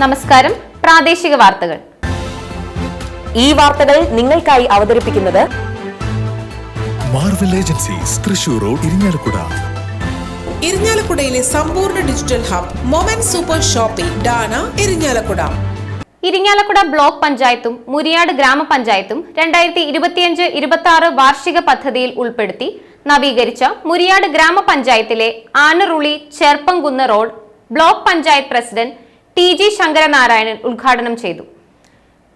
നമസ്കാരം. പ്രാദേശിക വാർത്തകൾ. ഈ വാർത്തകൾ നിങ്ങൾക്കായി അവതരിപ്പിക്കുന്നത് Marvel agencies Thrissur road Irinjalakuda ഇരിഞ്ഞാലക്കുടയിലെ സമ്പൂർണ digital hub moment super shopping Dana Irinjalakuda Irinjalakuda block പഞ്ചായത്തും മുരിയാട് ഗ്രാമപഞ്ചായത്തും രണ്ടായിരത്തി ഇരുപത്തിയഞ്ച് ഇരുപത്തി ആറ് വാർഷിക പദ്ധതിയിൽ ഉൾപ്പെടുത്തി നവീകരിച്ച മുരിയാട് ഗ്രാമപഞ്ചായത്തിലെ Anaruli Cherppamkunnu road block panchayat president T G Sankaranarayanan ഉദ്ഘാടനം ചെയ്തു.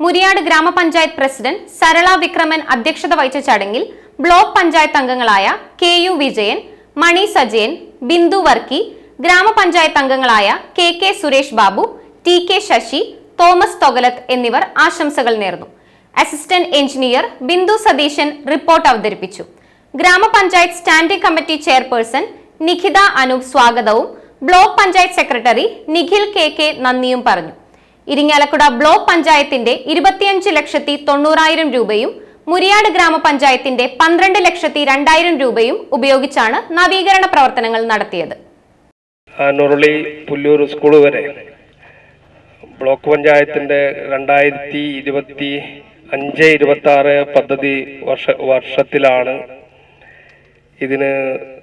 മുരിയാട് ഗ്രാമപഞ്ചായത്ത് പ്രസിഡന്റ് സരള വിക്രമൻ അധ്യക്ഷത വഹിച്ച ചടങ്ങിൽ ബ്ലോക്ക് പഞ്ചായത്ത് അംഗങ്ങളായ കെ യു വിജയൻ മണി സജയൻ ബിന്ദു വർക്കി ഗ്രാമപഞ്ചായത്ത് അംഗങ്ങളായ K K Suresh Babu T K Sasi Thomas Thogalath എന്നിവർ ആശംസകൾ നേർന്നു. Assistant engineer Bindu Satheesan report അവതരിപ്പിച്ചു. ഗ്രാമപഞ്ചായത്ത് standing committee chairperson Nikhitha Anoop സ്വാഗതവും block panchayat secretary Nikhil K K നന്ദിയും പറഞ്ഞു. ഇരിങ്ങാലക്കുട ബ്ലോക്ക് പഞ്ചായത്തിന്റെ ഇരുപത്തിയഞ്ച് ലക്ഷത്തി തൊണ്ണൂറായിരം രൂപയും മുരിയാട് ഗ്രാമപഞ്ചായത്തിന്റെ പന്ത്രണ്ട് ലക്ഷത്തി രണ്ടായിരം രൂപയും ഉപയോഗിച്ചാണ് നവീകരണ പ്രവർത്തനങ്ങൾ നടത്തിയത്. ആ പുല്ലൂർ സ്കൂൾ വരെ ബ്ലോക്ക് പഞ്ചായത്തിന്റെ രണ്ടായിരത്തി ഇരുപത്തി അഞ്ച് ഇരുപത്തി ആറ് പദ്ധതി വർഷ വർഷത്തിലാണ് ഇതിന്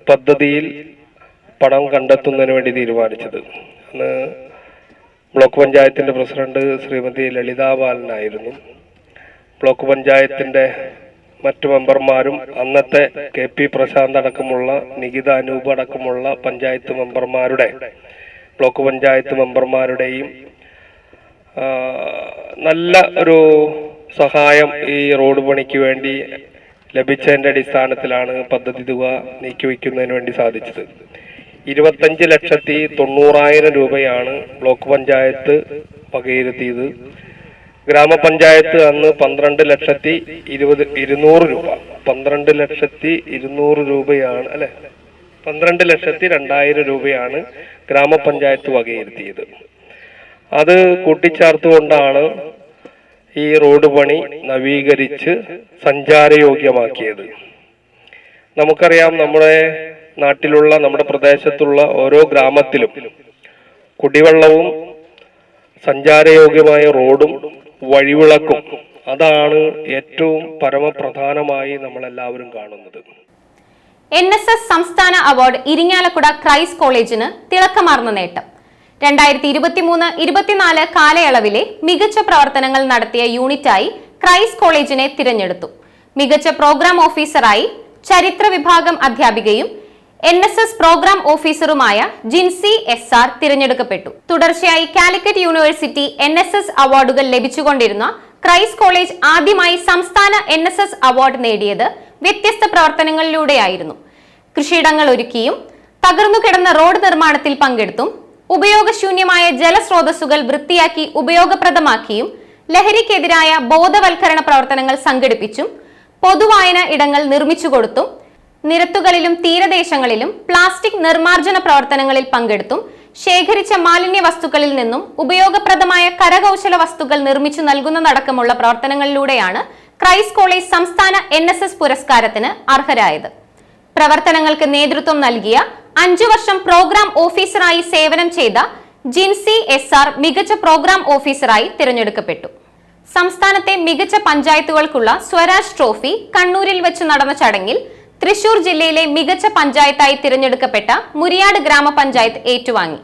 പദ്ധതിയിൽ പണം കണ്ടെത്തുന്നതിന് വേണ്ടി തീരുമാനിച്ചത്. അന്ന് ബ്ലോക്ക് പഞ്ചായത്തിന്റെ പ്രസിഡന്റ് ശ്രീമതി ലളിതാ ബാലനായിരുന്നു. ബ്ലോക്ക് പഞ്ചായത്തിന്റെ മറ്റു മെമ്പർമാരും അന്നത്തെ കെ പി പ്രശാന്ത് അടക്കമുള്ള നികിത അനൂപ് അടക്കമുള്ള പഞ്ചായത്ത് മെമ്പർമാരുടെ ബ്ലോക്ക് പഞ്ചായത്ത് മെമ്പർമാരുടെയും നല്ല ഒരു സഹായം ഈ റോഡ് പണിക്ക് വേണ്ടി ലഭിച്ചതിന്റെ അടിസ്ഥാനത്തിലാണ് പദ്ധതി തുക നീക്കിവെക്കുന്നതിന് വേണ്ടി സാധിച്ചത്. ഇരുപത്തഞ്ച് ലക്ഷത്തി തൊണ്ണൂറായിരം രൂപയാണ് ബ്ലോക്ക് പഞ്ചായത്ത് വകയിരുത്തിയത്. ഗ്രാമപഞ്ചായത്ത് അന്ന് പന്ത്രണ്ട് ലക്ഷത്തി ഇരുപത് ഇരുന്നൂറ് രൂപ. പന്ത്രണ്ട് ലക്ഷത്തി ഇരുന്നൂറ് രൂപയാണ് അല്ലെ? പന്ത്രണ്ട് ലക്ഷത്തി രണ്ടായിരം രൂപയാണ് ഗ്രാമപഞ്ചായത്ത് വകയിരുത്തിയത്. അത് കൂട്ടിച്ചേർത്തുകൊണ്ടാണ് ഈ റോഡ് പണി നവീകരിച്ച് സഞ്ചാരയോഗ്യമാക്കിയത്. നമുക്കറിയാം നമ്മുടെ നാട്ടിലുള്ള നമ്മുടെ പ്രദേശത്തുള്ള ഓരോ ഗ്രാമത്തിലും കുടിവെള്ളവും സഞ്ചാരയോഗ്യമായ റോഡും വഴിവിളക്കും അതാണ് ഏറ്റവും പരമപ്രധാനമായി നമ്മളെല്ലാവരും കാണുന്നത്. എൻ എസ് എസ് സംസ്ഥാന അവാർഡ് ഇരിങ്ങാലക്കുട ക്രൈസ്റ്റ് കോളേജിന് തിളക്കമാർന്ന നേട്ടം. രണ്ടായിരത്തി ഇരുപത്തിമൂന്ന് ഇരുപത്തിനാല് കാലയളവിലെ മികച്ച പ്രവർത്തനങ്ങൾ നടത്തിയ യൂണിറ്റായി ക്രൈസ്റ്റ് കോളേജിനെ തിരഞ്ഞെടുത്തു. മികച്ച പ്രോഗ്രാം ഓഫീസറായി ചരിത്ര വിഭാഗം അധ്യാപികയും എൻ എസ് എസ് പ്രോഗ്രാം ഓഫീസറുമായ ജിൻസി എസ് ആർ തിരഞ്ഞെടുക്കപ്പെട്ടു. തുടർച്ചയായി Calicut university N S S അവാർഡുകൾ ലഭിച്ചുകൊണ്ടിരുന്ന ക്രൈസ് കോളേജ് ആദ്യമായി സംസ്ഥാന എൻ എസ് എസ് അവാർഡ് നേടിയത് വ്യത്യസ്ത പ്രവർത്തനങ്ങളിലൂടെയായിരുന്നു. കൃഷിയിടങ്ങൾ ഒരുക്കിയും തകർന്നു കിടന്ന റോഡ് നിർമ്മാണത്തിൽ പങ്കെടുത്തും ഉപയോഗശൂന്യമായ ജലസ്രോതസ്സുകൾ വൃത്തിയാക്കി ഉപയോഗപ്രദമാക്കിയും ലഹരിക്കെതിരായ ബോധവൽക്കരണ പ്രവർത്തനങ്ങൾ സംഘടിപ്പിച്ചും പൊതുവായന ഇടങ്ങൾ നിർമ്മിച്ചു കൊടുത്തും നിരത്തുകളിലും തീരദേശങ്ങളിലും പ്ലാസ്റ്റിക് നിർമ്മാർജന പ്രവർത്തനങ്ങളിൽ പങ്കെടുത്തും ശേഖരിച്ച മാലിന്യ വസ്തുക്കളിൽ നിന്നും ഉപയോഗപ്രദമായ കരകൗശല വസ്തുക്കൾ നിർമ്മിച്ചു നൽകുന്നതടക്കമുള്ള പ്രവർത്തനങ്ങളിലൂടെയാണ് ക്രൈസ് കോളേജ് സംസ്ഥാന എൻ പുരസ്കാരത്തിന് അർഹരായത്. പ്രവർത്തനങ്ങൾക്ക് നേതൃത്വം നൽകിയ അഞ്ചു വർഷം പ്രോഗ്രാം ഓഫീസറായി സേവനം ചെയ്ത ജിൻസി എസ് ആർ മികച്ച പ്രോഗ്രാം ഓഫീസറായി തിരഞ്ഞെടുക്കപ്പെട്ടു. സംസ്ഥാനത്തെ മികച്ച പഞ്ചായത്തുകൾക്കുള്ള സ്വരാജ് ട്രോഫി കണ്ണൂരിൽ വെച്ച് നടന്ന ചടങ്ങിൽ തൃശൂർ ജില്ലയിലെ മികച്ച പഞ്ചായത്തായി തിരഞ്ഞെടുക്കപ്പെട്ട മുരിയാട് ഗ്രാമപഞ്ചായത്ത് ഏറ്റുവാങ്ങി.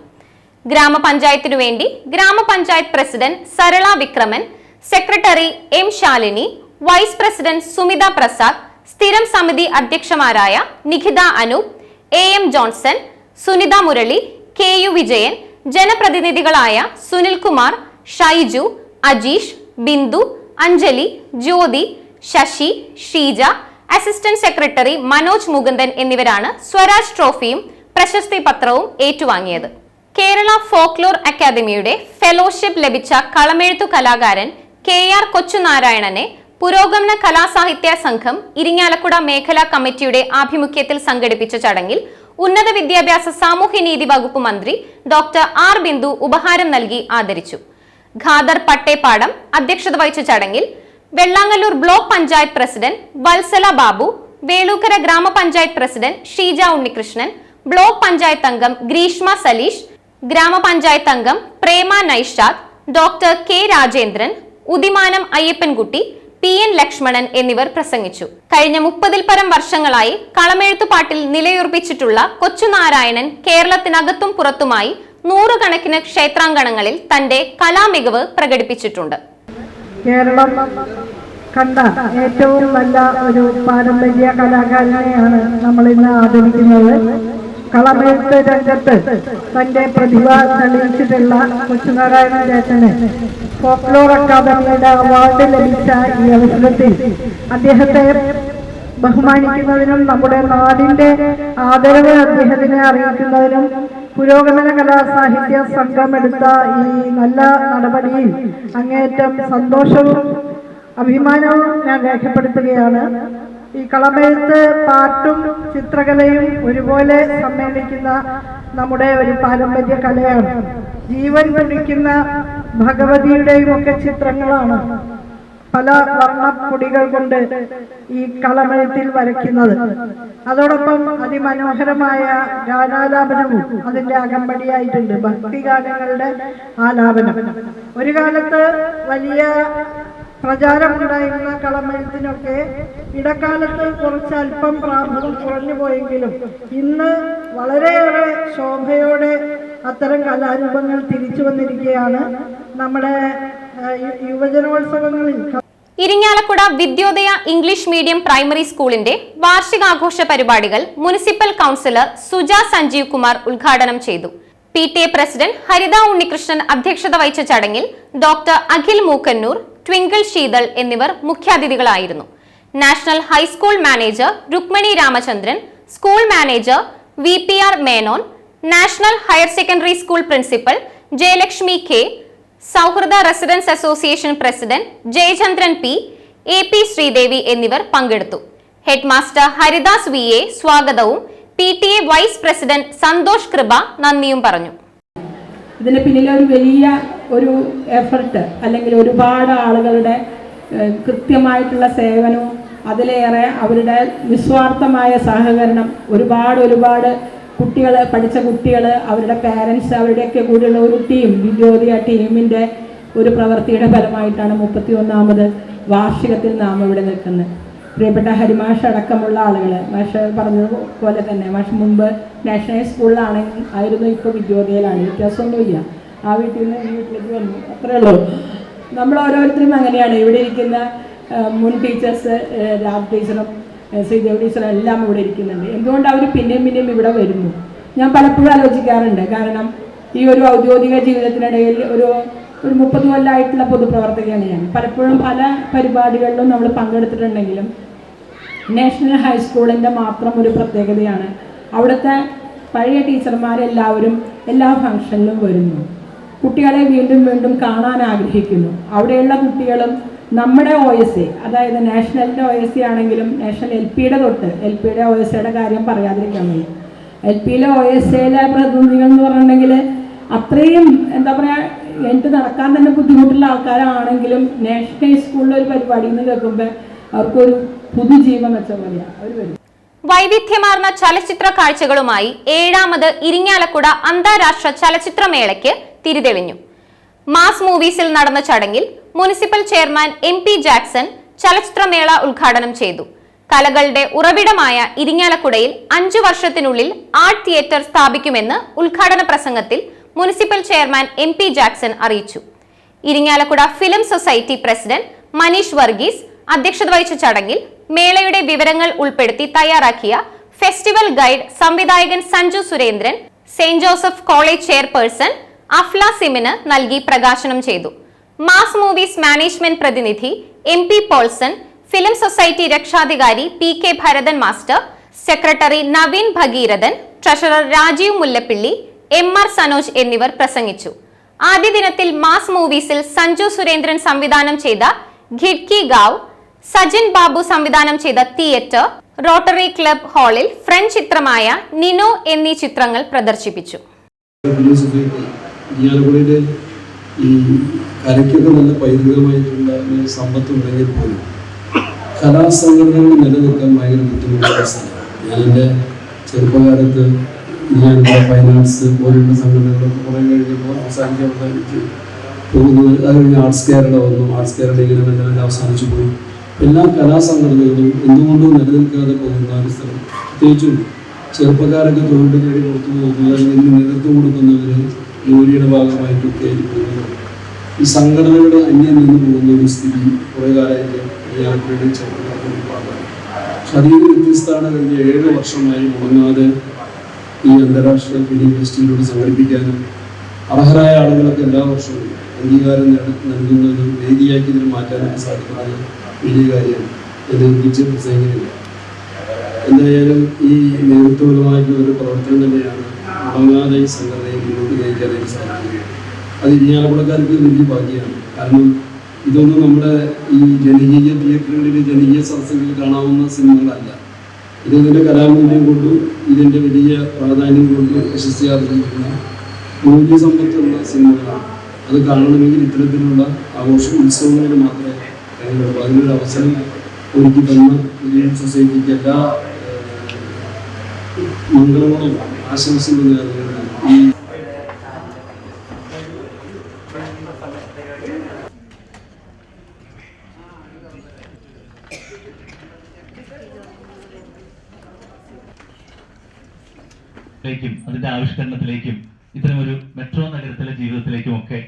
ഗ്രാമപഞ്ചായത്തിനു വേണ്ടി ഗ്രാമപഞ്ചായത്ത് president Sarala Vikraman secretary M Shalini vice president Sumitha Prasad സ്ഥിരം സമിതി അധ്യക്ഷമാരായ Nikhitha Anoop A M Johnson Sunitha Murali K U Vijayan ജനപ്രതിനിധികളായ Sunilkumar Shaiju Ajeesh Bindu Anjali Jyothi Sasi Sheeja assistant secretary Manoj Mukundan എന്നിവരാണ് സ്വരാജ് ട്രോഫിയും പ്രശസ്തി പത്രവും ഏറ്റുവാങ്ങിയത്. കേരള ഫോക്ലോർ അക്കാദമിയുടെ ഫെലോഷിപ്പ് ലഭിച്ച കളമെഴുത്തു കലാകാരൻ കെ ആർ കൊച്ചുനാരായണനെ പുരോഗമന കലാസാഹിത്യ സംഘം ഇരിങ്ങാലക്കുട മേഖലാ കമ്മിറ്റിയുടെ ആഭിമുഖ്യത്തിൽ സംഘടിപ്പിച്ച ചടങ്ങിൽ ഉന്നത വിദ്യാഭ്യാസ സാമൂഹ്യനീതി വകുപ്പ് മന്ത്രി ഡോക്ടർ ആർ ബിന്ദു ഉപഹാരം നൽകി ആദരിച്ചു. ഖാദർ പട്ടേപ്പാടം അധ്യക്ഷത വഹിച്ച ചടങ്ങിൽ Vellangallur block panchayat president Vatsala Babu Velookkara grama panchayat president Sheeja Unnikrishnan block panchayat അംഗം ഗ്രീഷ്മ സലീഷ് ഗ്രാമപഞ്ചായത്ത് അംഗം Prema Naishad doctor K Rajendran Udimanam Ayyappankutty P N Lakshmanan എന്നിവർ പ്രസംഗിച്ചു. കഴിഞ്ഞ മുപ്പതിൽ പരം വർഷങ്ങളായി കളമെഴുത്തുപാട്ടിൽ നിലയുറപ്പിച്ചിട്ടുള്ള കൊച്ചുനാരായണൻ കേരളത്തിനകത്തും പുറത്തുമായി നൂറുകണക്കിന് ക്ഷേത്രാങ്കണങ്ങളിൽ തന്റെ കലാമികവ് പ്രകടിപ്പിച്ചിട്ടുണ്ട്. കേരളം കണ്ട ഏറ്റവും നല്ല ഒരു പാരമ്പര്യ കലാകാരനെയാണ് നമ്മൾ ഇന്ന് ആദരിക്കുന്നത്. കളമെഴുത്ത് രംഗത്ത് തന്റെ പ്രതിഭ തെളിയിച്ചിട്ടുള്ള കൊച്ചുനാരായണ ചേട്ടന് ഫോക്ലോർ അക്കാദമിയുടെ അവാർഡ് ലഭിച്ച ഈ അവസരത്തിൽ അദ്ദേഹത്തെ ബഹുമാനിക്കുന്നതിനും നമ്മുടെ നാടിന്റെ ആദരവ് അദ്ദേഹത്തിനെ അറിയിക്കുന്നതിനും പുരോഗമന കലാസാഹിത്യ സംഘം എടുത്ത ഈ നല്ല നടപടിയിൽ അങ്ങേയറ്റം സന്തോഷവും അഭിമാനവും ഞാൻ രേഖപ്പെടുത്തുകയാണ്. ഈ കളമെഴുത്ത് പാട്ടും ചിത്രകലയും ഒരുപോലെ സമ്മേളിക്കുന്ന നമ്മുടെ ഒരു പാരമ്പര്യ കലയാണ്. ജീവൻ തുടിക്കുന്ന ഭഗവതിയുടെയും ഒക്കെ ചിത്രങ്ങളാണ്. പല വർണപ്പൊടികൾ കൊണ്ട് ഈ കളമെഴുത്തിൽ വരയ്ക്കുന്നത്. അതോടൊപ്പം അതിമനോഹരമായ ഗാനാലാപനവും അതിന്റെ അകമ്പടിയായിട്ടുണ്ട്. ഭക്തി ഗാനങ്ങളുടെ ആലാപനം. ഒരു കാലത്ത് വലിയ പ്രചാരമുണ്ടായിരുന്ന കളമെഴുത്തിനൊക്കെ ഇടക്കാലത്ത് കുറച്ച് അല്പം പ്രാമുഖ്യം കുറഞ്ഞു പോയെങ്കിലും ഇന്ന് വളരെയേറെ ശോഭയോടെ അത്തരം കലാരൂപങ്ങൾ തിരിച്ചു വന്നിരിക്കുകയാണ്. നമ്മുടെ യുവജനോത്സവങ്ങളിൽ Irinjalakuda Vidyodaya English medium primary സ്കൂളിന്റെ വാർഷികാഘോഷ പരിപാടികൾ മുനിസിപ്പൽ കൗൺസിലർ സുജ സഞ്ജീവ് കുമാർ ഉദ്ഘാടനം ചെയ്തു. P T A president Haritha Unnikrishnan അധ്യക്ഷത വഹിച്ച ചടങ്ങിൽ ഡോക്ടർ അഖിൽ മൂക്കന്നൂർ ട്വിങ്കിൾ ശീതൾ എന്നിവർ മുഖ്യാതിഥികളായിരുന്നു. National high school manager Rukmini Ramachandran school manager V P R Menon national higher secondary school principal Jayalakshmi K Sauhrida residence association president Jayachandran P A P Sreedevi എന്നിവർ പങ്കെടുത്തു. Headmaster Haridas V A സ്വാഗതവും P T A vice president Santhosh Kripa നന്ദിയും പറഞ്ഞു. ഇതിന് പിന്നിലെ ഒരു വലിയ ഒരു എഫർട്ട് അല്ലെങ്കിൽ ഒരുപാട് ആളുകളുടെ കൃത്യമായിട്ടുള്ള സേവനവും അതിലേറെ അവരുടെ നിസ്വാർത്ഥമായ സഹകരണം ഒരുപാട് ഒരുപാട് കുട്ടികൾ പഠിച്ച കുട്ടികൾ അവരുടെ പാരൻസ് അവരുടെയൊക്കെ കൂടെയുള്ള ഒരു ടീം വിദ്യോദയ ടീമിന്റെ ഒരു പ്രവൃത്തിയുടെ ഫലമായിട്ടാണ് മുപ്പത്തി ഒന്നാമത് വാർഷികത്തിൽ നാം ഇവിടെ നിൽക്കുന്നത്. പ്രിയപ്പെട്ട ഹരിമാഷ് അടക്കമുള്ള ആളുകൾ മാഷ് പറഞ്ഞതുപോലെ തന്നെ മാഷ് മുമ്പ് നാഷണൽ സ്കൂളിലാണ് ആയിരുന്നു ഇപ്പോൾ വിദ്യോദയയിലാണ്. വ്യത്യാസമൊന്നുമില്ല. ആ വീട്ടിൽ നിന്ന് ഈ വീട്ടിലേക്ക് വന്നു. അത്രയേ ഉള്ളൂ. നമ്മൾ ഓരോരുത്തരും അങ്ങനെയാണ്. ഇവിടെ ഇരിക്കുന്ന മുൻ ടീച്ചേഴ്സ് ലാബ് ടീച്ചറും ആ, ശ്രീദേവ് ടീച്ചറും എല്ലാം ഇവിടെ ഇരിക്കുന്നുണ്ട്. എന്തുകൊണ്ട് അവർ പിന്നെയും പിന്നെയും ഇവിടെ വരുന്നു? ഞാൻ പലപ്പോഴും ആലോചിക്കാറുണ്ട്. കാരണം ഈ ഒരു ഔദ്യോഗിക ജീവിതത്തിനിടയിൽ ഒരു ഒരു മുപ്പത് കൊല്ലമായിട്ടുള്ള പൊതുപ്രവർത്തകയാണ് ഞാൻ. പലപ്പോഴും പല പരിപാടികളിലും നമ്മൾ പങ്കെടുത്തിട്ടുണ്ടെങ്കിലും നാഷണൽ ഹൈസ്കൂളിന്റെ മാത്രം ഒരു പ്രത്യേകതയാണ് അവിടുത്തെ പഴയ ടീച്ചർമാരെല്ലാവരും എല്ലാ ഫംഗ്ഷനിലും വരുന്നു. കുട്ടികളെ വീണ്ടും വീണ്ടും കാണാൻ ആഗ്രഹിക്കുന്നു. അവിടെയുള്ള കുട്ടികളും നമ്മുടെ ഒ എസ് എ അതായത് നാഷണലിന്റെ ഒ എസ് സി ആണെങ്കിലും നാഷണൽ എൽ പിയുടെ തൊട്ട് എൽ പിയുടെ ഒ എസ് എയുടെ കാര്യം പറയാതിരിക്കാൻ വയ്യ. എൽ പിയിലെ ഒ എസ് എയിലെ പ്രതിനിധികൾ എന്ന് പറഞ്ഞിട്ടുണ്ടെങ്കിൽ അത്രയും എന്താ പറയുക എനിക്ക് നടക്കാൻ തന്നെ ബുദ്ധിമുട്ടുള്ള ആൾക്കാരാണെങ്കിലും നാഷണൽ സ്കൂളിലെ ഒരു പരിപാടി എന്ന് കേൾക്കുമ്പോൾ അവർക്കൊരു പുതുജീവൻ വെച്ച പോലെയാണ് അവർ വരും. വൈവിധ്യമാർന്ന ചലച്ചിത്ര കാഴ്ചകളുമായി ഏഴാമത് ഇരിങ്ങാലക്കുട അന്താരാഷ്ട്ര ചലച്ചിത്രമേളയ്ക്ക് തിരിതെളിഞ്ഞു. മാസ് മൂവീസിൽ നടന്ന ചടങ്ങിൽ municipal chairman M P Jackson ചലച്ചിത്രമേള ഉദ്ഘാടനം ചെയ്തു. കലകളുടെ ഉറവിടമായ ഇരിങ്ങാലക്കുടയിൽ അഞ്ചു വർഷത്തിനുള്ളിൽ ആർട്ട് തിയേറ്റർ സ്ഥാപിക്കുമെന്ന് ഉദ്ഘാടന പ്രസംഗത്തിൽ municipal chairman M P Jackson അറിയിച്ചു. Irinjalakuda film society president Maneesh Varghese അധ്യക്ഷത വഹിച്ച ചടങ്ങിൽ മേളയുടെ വിവരങ്ങൾ ഉൾപ്പെടുത്തി തയ്യാറാക്കിയ ഫെസ്റ്റിവൽ ഗൈഡ് സംവിധായകൻ Sanju Surendran Saint Joseph college chairperson Afla സിമിന് നൽകി പ്രകാശനം ചെയ്തു. മാസ് മൂവീസ് മാനേജ്മെന്റ് പ്രതിനിധി M P Polson film society രക്ഷാധികാരി P K Bharathan master secretary Naveen Bhageerathan treasurer Rajeev Mullappilly M R Sanoj എന്നിവർ പ്രസംഗിച്ചു. ആദ്യ ദിനത്തിൽ മാസ് മൂവീസിൽ സഞ്ജു സുരേന്ദ്രൻ സംവിധാനം ചെയ്ത ഖിഡ്കി ഗാവ് സജിൻ ബാബു സംവിധാനം ചെയ്ത തിയേറ്റർ റോട്ടറി ക്ലബ് ഹാളിൽ ഫ്രഞ്ച് ചിത്രമായ നിനോ എന്നീ ചിത്രങ്ങൾ പ്രദർശിപ്പിച്ചു. ഈ കലയ്ക്കൊക്കെ നല്ല പൈതൃകമായിട്ടുള്ള ഒരു സമ്പത്ത് ഉണ്ടെങ്കിൽ പോലും കലാസംഘടനകൾ നിലനിൽക്കാൻ ഭയങ്കര ബുദ്ധിമുട്ടുള്ള സ്ഥലമാണ്. ഞാൻ എന്റെ ചെറുപ്പകാലത്ത് ഞാൻ ഫൈനാൻസ് പോലുള്ള സംഘടനകളൊക്കെ കുറേ കഴിഞ്ഞപ്പോൾ അവസാനിക്കാൻ എനിക്ക് പോകുന്നത് അത് കഴിഞ്ഞ് ആർട്സ് കേരള വന്നു. ആർട്സ് കേരള ഇങ്ങനെ മെല്ലെ മെല്ലെ അവസാനിച്ചു പോയി. എല്ലാ കലാസംഘടനകളും എന്തുകൊണ്ടും നിലനിൽക്കാതെ പോകുന്ന ഒരു സ്ഥലം. പ്രത്യേകിച്ചും ചെറുപ്പക്കാരൊക്കെ തൊഴിൽ നേടി പുറത്തു പോകുന്നത് നേതൃത്വം കൊടുക്കുന്നവർ ജോലിയുടെ ഭാഗമായി കുട്ടിയായിരിക്കുന്നത് ഈ സംഘടനകളുടെ അന്യം നിന്ന് പോകുന്ന ഒരു സ്ഥിതി കുറേ കാലമായിട്ട് ഇയാൾക്കുടെ ചെറുപ്പക്കാർക്ക് ഒരുപാടാണ് പക്ഷെ വ്യത്യസ്തമാണ് കഴിഞ്ഞ ഏഴ് വർഷമായി മുടങ്ങാതെ ഈ അന്താരാഷ്ട്ര ഫിലിം ഫെസ്റ്റിവലോട് സംഘടിപ്പിക്കാനും അർഹരായ ആളുകളൊക്കെ എല്ലാ വർഷവും അംഗീകാരം നൽകുന്നതും വേദിയാക്കി ഇതിന് മാറ്റാനൊക്കെ സാധിക്കുന്നത് വലിയ കാര്യമാണ്. എന്ന് തിരിച്ച് പ്രസംഗിക്കുന്നില്ല എന്തായാലും ഈ നേതൃത്വപരമായിട്ടുള്ള ഒരു പ്രവർത്തനം തന്നെയാണ് മുടങ്ങാതെ സംഘടനയെ മുന്നോട്ട് നയിക്കാനായിട്ട് സാധിക്കുന്നത്. അത് ഇരിഞ്ഞാലക്കുടക്കാർക്ക് വലിയ ഭാഗ്യമാണ്. കാരണം ഇതൊന്നും നമ്മുടെ ഈ ജനകീയ തിയേറ്ററുകളിൽ ജനകീയ സദസ്സുകളിൽ കാണാവുന്ന സിനിമകളല്ല. ഇത് ഇതിന്റെ കലാമൂല്യം കൊണ്ടും ഇതിന്റെ വലിയ പ്രാധാന്യം കൊണ്ടും പ്രശസ്തിയാർജിക്കുന്ന മൂല്യസമ്പത്തുള്ള സിനിമകളാണ്. അത് കാണണമെങ്കിൽ ഇത്തരത്തിലുള്ള ആഘോഷ ഉത്സവങ്ങളിൽ മാത്രമേ അതിനൊരു അവസരം ഒരുക്കി തന്ന സൊസൈറ്റിക്ക് എല്ലാ മംഗളങ്ങളും ആശംസകൾ ഈ അതിന്റെ ആവിഷ്കരണത്തിലേക്കും ഇത്തരമൊരു മെട്രോ നഗരത്തിലെ ജീവിതത്തിലേക്കും ഒക്കെ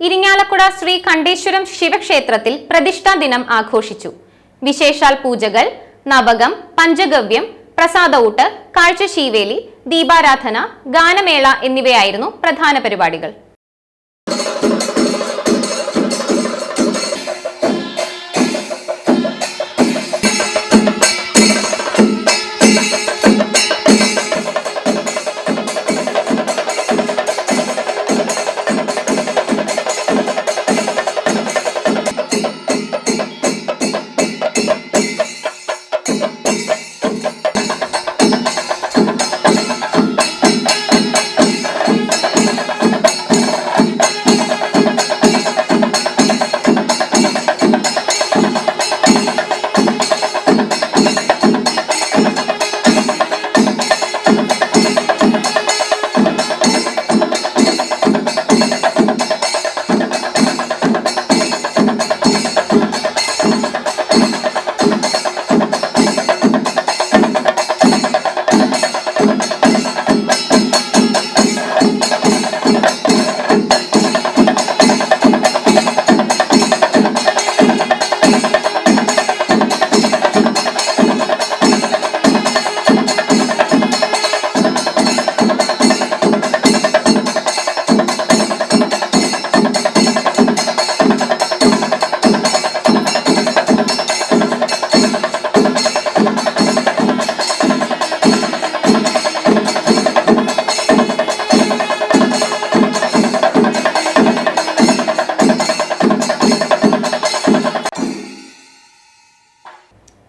ഇരിങ്ങാലക്കുട ശ്രീ കണ്ടേശ്വരം ശിവക്ഷേത്രത്തിൽ പ്രതിഷ്ഠാ ദിനം ആഘോഷിച്ചു. വിശേഷാൽ പൂജകൾ നവകം പഞ്ചഗവ്യം പ്രസാദഊട്ട് കാഴ്ചശീവേലി ദീപാരാധന ഗാനമേള എന്നിവയായിരുന്നു പ്രധാന പരിപാടികൾ.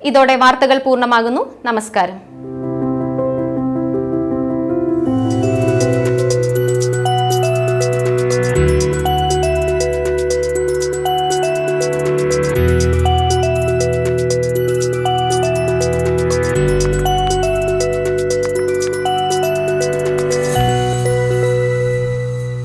ഇതോടെ വാർത്തകൾ പൂർണമാകുന്നു. നമസ്കാരം.